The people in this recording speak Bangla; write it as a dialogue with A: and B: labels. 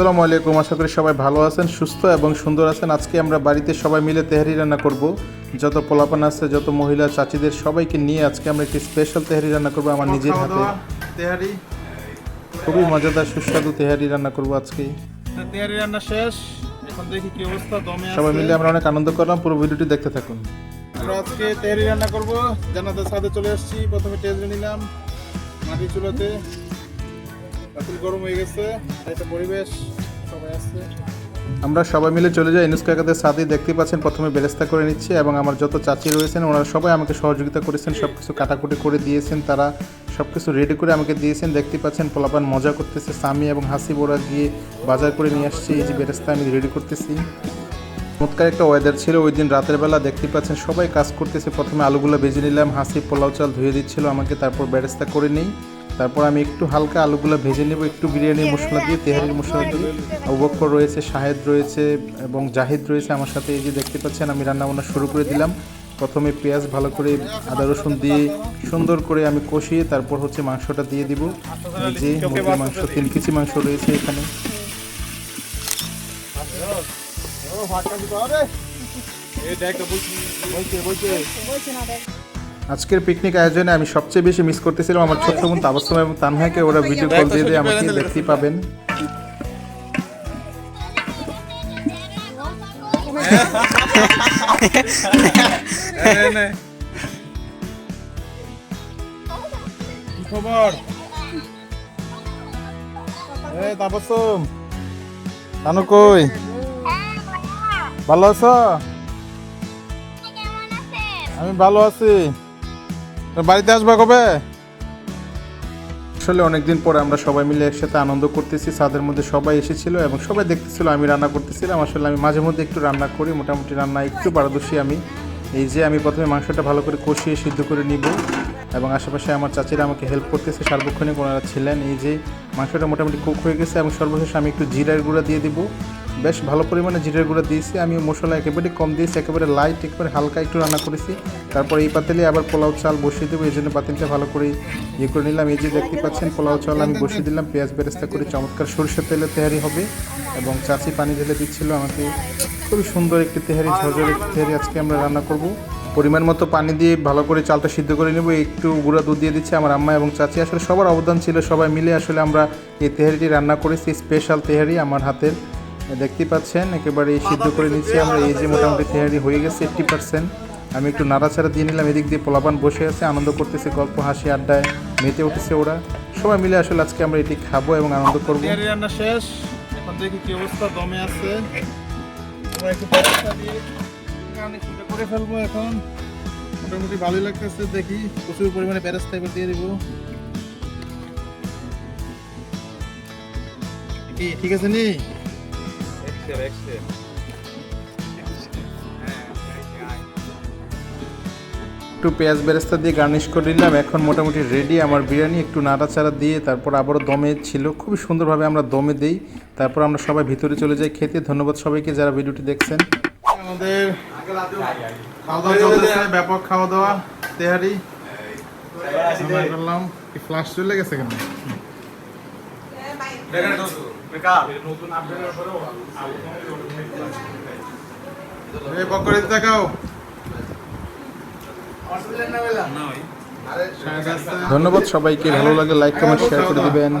A: আসসালামু আলাইকুম। আশা করি সবাই ভালো আছেন সুস্থ এবং সুন্দর আছেন। আজকে আমরা বাড়িতে সবাই মিলে তেহারি রান্না করব। যত পোলাপান আছে যত মহিলা চাচিদের সবাইকে নিয়ে আজকে আমরা একটি স্পেশাল তেহারি রান্না করব আমার নিজের হাতে।
B: তেহারি।
A: খুবই মজাদার সুস্বাদু তেহারি রান্না করব আজকে।
B: তেহারি রান্না শেষ। এখন দেখি কি অবস্থা দমে
A: সবাই মিলে আমরা অনেক আনন্দ করলাম পুরো ভিডিওটি দেখতে থাকুন।
B: আমরা আজকে তেহারি রান্না করব। জানাতে সাথে চলে আসছি প্রথমে তেল নিলাম মাটি চুলাতে। গরম হয়ে গেছে একটা পরিবেশ, সবাই আসছে
A: আমরা সবাই মিলে চলে যাই। ইনুস কাকাদের সাথে দেখতে পাচ্ছেন, প্রথমে বেরেস্তা করে নিচ্ছে এবং আমার যত চাচি রয়েছেন, ওনারা সবাই আমাকে সহযোগিতা করেছেন সব কিছু কাটাকুটি করে দিয়েছেন, তারা সব কিছু রেডি করে আমাকে দিয়েছেন। দেখতে পাচ্ছেন, পোলাপান মজা করতেছে সামি এবং হাসি বোরা গিয়ে বাজার করে নিয়ে আসছে। এই যে বেরেস্তা আমি রেডি করতেছি। চমৎকার একটা ওয়েদার ছিল ওই দিন রাতের বেলা। দেখতে পাচ্ছেন, সবাই কাজ করতেছে। প্রথমে আলুগুলো বেজে নিলাম, হাসি পোলাও চাল ধুয়ে দিচ্ছিল আমাকে, তারপর বেরেস্তা করে নিই। তারপর আমি একটু হালকা আলুগুলো ভেজে নেব একটু বিরিয়ানির মশলা দিয়ে তেহারির মশলা দিয়ে। অবক্কর রয়েছে শাহেদ রয়েছে এবং জাহিদ রয়েছে আমার সাথে। এই যে দেখতে পাচ্ছেন আমি রান্না বান্না শুরু করে দিলাম। প্রথমে পেঁয়াজ ভালো করে আদা রসুন দিয়ে সুন্দর করে আমি কষিয়ে তারপর হচ্ছে মাংসটা দিয়ে দিব। যে মুরগির মাংস তিন কেজি মাংস রয়েছে এখানে।
B: এই দেখ বলছি। বলছে বলছে
A: আজকের পিকনিক আয়োজনে আমি সবচেয়ে বেশি মিস করতেছিলাম আমার ছোট্ট বোন তাবাসুম এবং তানহাকে। ওরা ভিডিও কল দিয়ে দিয়ে আমাকে দেখতেই পাবেন।
B: খবর? এ তাপসম তানু কই? ভালো আছো। আমি ভালো আছি। বাড়িতে আসবা কবে?
A: আসলে অনেকদিন পরে আমরা সবাই মিলে একসাথে আনন্দ করতেছি, ছাদের মধ্যে সবাই এসেছিল এবং সবাই দেখতেছিল আমি রান্না করতেছিলাম। আসলে আমি মাঝে মধ্যে একটু রান্না করি, মোটামুটি রান্না একটু পারদর্শী আমি। এই যে আমি প্রথমে মাংসটা ভালো করে কষিয়ে সিদ্ধ করে নিব এবং আশেপাশে আমার চাচিরা আমাকে হেল্প করতেছে, সার্বক্ষণিক ওনারা ছিলেন। এই যে মাংসটা মোটামুটি কুক হয়ে গেছে এবং সর্বশেষ আমি একটু জিরার গুঁড়া দিয়ে দিব। বেশ ভালো পরিমাণে জিরার গুঁড়া দিয়েছি। আমি মশলা একেবারে কম দিয়েছি, একেবারে লাইট একেবারে হালকা একটু রান্না করেছি। তারপর এই পাতিলে আবার পোলাও চাল বসিয়ে দেবো, এই জন্য পাতিলটা ভালো করে ইয়ে করে নিলাম। এই যে দেখতে পাচ্ছেন, পোলাও চাল আমি বসিয়ে দিলাম। পেঁয়াজ বেরেস্তা করে চমৎকার সরষের তেলে তেহারি হবে এবং চাচি পানি ঢেলে দিচ্ছিল আমাকে। খুবই সুন্দর একটি তেহারি, ঝরঝর একটি তেহারি আজকে আমরা রান্না করব। পরিমাণ মতো পানি দিয়ে ভালো করে চালটা সিদ্ধ করে নেব। একটু গুঁড়া দুধ দিয়ে দিচ্ছে আমার আম্মা এবং চাচি। আসলে সবার অবদান ছিল, সবাই মিলে আসলে আমরা এই তেহারিটি রান্না করেছি। স্পেশাল তেহারি আমার হাতের। দেখতে পাচ্ছেন, একেবারে সিদ্ধ করে নিচ্ছি আমরা। এই যে মোটামুটি তেহারি হয়ে গেছে এইট্টি পার্সেন্ট আমি একটু নাড়াচাড়া দিয়ে নিলাম, এদিক দিয়ে পোলাপান বসে আছে, আনন্দ করতেছে, গল্প, হাসি, আড্ডায় মেতে উঠেছে ওরা। সবাই মিলে আসলে আজকে আমরা এটি খাব এবং আনন্দ করব।
B: রান্না শেষ। এখন দেখি কি অবস্থা, দমে আছে। করে ফেলব এখন। মোটামুটি ভালোই লাগতেছে, দেখি প্রচুর পরিমাণে বেরেস্তা এবার দিয়ে দিব। ঠিক আছে নি?
A: একটু পেঁয়াজ বেরেস্তা দিয়ে গার্নিশ করে নিলাম। এখন মোটামুটি রেডি আমার বিরিয়ানি একটু নাড়াচাড়া দিয়ে তারপর আবারও দমে ছিল। খুবই সুন্দরভাবে আমরা দমে দিই। তারপর আমরা সবাই ভিতরে চলে যাই খেতে। ধন্যবাদ সবাইকে যারা ভিডিওটি দেখছেন।
B: আমাদের খাওয়া দাওয়া চলতেছে। ব্যাপক খাওয়া দাওয়া তেহারি করলাম? কি ফ্লাশ চলে গেছে কেন? পকড়ি দেখাও।
A: ধন্যবাদ সবাইকে ভালো লাগে লাইক কমেন্ট শেয়ার করে দিবেন।